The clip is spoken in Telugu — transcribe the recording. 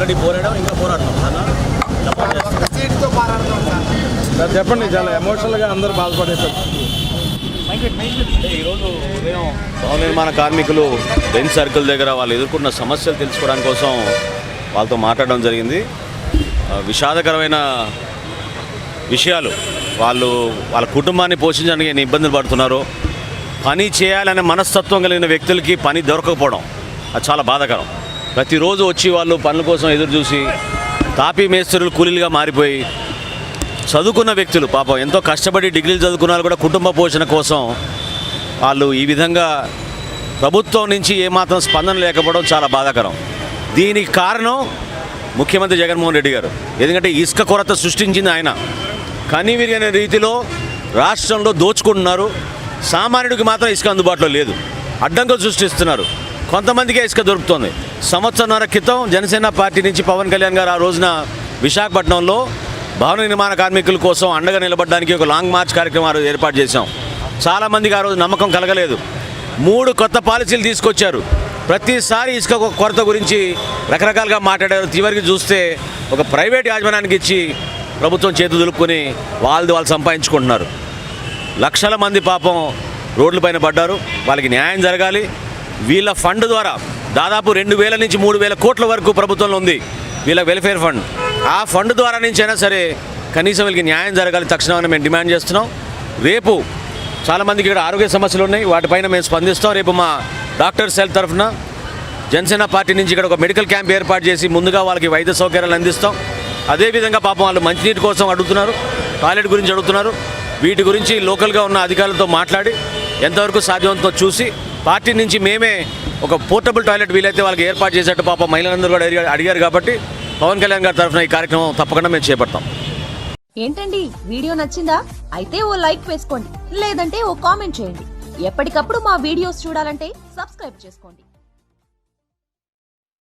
ఆల్రెడీ పోరాడాం ఇంకా పోరాడతాం సార్ చెప్పండి చాలా ఎమోషనల్గా అందరూ బాధపడే పరిస్థితి అంటే ఈరోజు ఉదయం భవన నిర్మాణ కార్మికులు బెంచ్ సర్కిల్ దగ్గర వాళ్ళు ఎదుర్కొన్న సమస్యలు తెలుసుకోవడానికి కోసం వాళ్ళతో మాట్లాడడం జరిగింది. విషాదకరమైన విషయాలు. వాళ్ళు వాళ్ళ కుటుంబాన్ని పోషించడానికి ఎన్ని ఇబ్బందులు పడుతున్నారో పని చేయాలనే మనస్తత్వం కలిగిన వ్యక్తులకి పని దొరకకపోవడం అది చాలా బాధాకరం. ప్రతిరోజు వచ్చి వాళ్ళు పనుల కోసం ఎదురు చూసి తాపీ మేస్త్రులు కూలీలుగా మారిపోయి చదువుకున్న వ్యక్తులు పాపం ఎంతో కష్టపడి డిగ్రీలు చదువుకున్న కూడా కుటుంబ పోషణ కోసం వాళ్ళు ఈ విధంగా ప్రభుత్వం నుంచి ఏమాత్రం స్పందన లేకపోవడం చాలా బాధాకరం. దీనికి కారణం ముఖ్యమంత్రి జగన్మోహన్ రెడ్డి గారు. ఎందుకంటే ఇసుక కొరత సృష్టించింది ఆయన. కనివిరిగిన రీతిలో రాష్ట్రంలో దోచుకుంటున్నారు. సామాన్యుడికి మాత్రం ఇసుక అందుబాటులో లేదు. అడ్డంకులు సృష్టిస్తున్నారు. కొంతమందికే ఇసుక దొరుకుతుంది. సంవత్సరంన్నర క్రితం జనసేన పార్టీ నుంచి పవన్ కళ్యాణ్ గారు ఆ రోజున విశాఖపట్నంలో భవన నిర్మాణ కార్మికుల కోసం అండగా నిలబడడానికి ఒక లాంగ్ మార్చ్ కార్యక్రమాలు ఏర్పాటు చేశాం. చాలామందికి ఆ రోజు నమ్మకం కలగలేదు. మూడు కొత్త పాలసీలు తీసుకొచ్చారు. ప్రతిసారి ఇసుక కొరత గురించి రకరకాలుగా మాట్లాడారు. చివరికి చూస్తే ఒక ప్రైవేట్ యాజమాన్యానికి ఇచ్చి ప్రభుత్వం చేతులు దులుపుకొని వాళ్ళది వాళ్ళు సంపాదించుకుంటున్నారు. లక్షల మంది పాపం రోడ్లపైన పడ్డారు. వాళ్ళకి న్యాయం జరగాలి. వీళ్ళ ఫండ్ ద్వారా దాదాపు రెండు వేల నుంచి మూడు వేల కోట్ల వరకు ప్రభుత్వంలో ఉంది వీళ్ళ వెల్ఫేర్ ఫండ్. ఆ ఫండ్ ద్వారా నుంచైనా సరే కనీసం వీళ్ళకి న్యాయం జరగాలి తక్షణమని మేము డిమాండ్ చేస్తున్నాం. రేపు చాలామందికి ఇక్కడ ఆరోగ్య సమస్యలు ఉన్నాయి. వాటిపైన మేము స్పందిస్తాం. రేపు మా డాక్టర్ సెల్ తరఫున జనసేన పార్టీ నుంచి ఇక్కడ ఒక మెడికల్ క్యాంప్ ఏర్పాటు చేసి ముందుగా వాళ్ళకి వైద్య సౌకర్యాలు అందిస్తాం. అదేవిధంగా పాపం వాళ్ళు మంచినీటి కోసం అడుగుతున్నారు. టాయిలెట్ గురించి అడుగుతున్నారు. వీటి గురించి లోకల్గా ఉన్న అధికారులతో మాట్లాడి ఎంతవరకు సాధ్యవంతో చూసి పార్టీ నుంచి మేమే ఒక పోర్టబుల్ టాయిలెట్ వీలైతే వాళ్ళకి ఏర్పాటు చేసేట్టు పాప మహిళలందరూ కూడా అడిగారు కాబట్టి పవన్ కళ్యాణ్ గారి తరఫున ఈ కార్యక్రమం తప్పకుండా మేము చేపడతాం. ఏంటండి? వీడియో నచ్చిందా? అయితే ఓ లైక్ వేసుకోండి. లేదంటే ఓ కామెంట్ చేయండి. ఎప్పటికప్పుడు మా వీడియోస్ చూడాలంటే సబ్స్క్రైబ్ చేసుకోండి.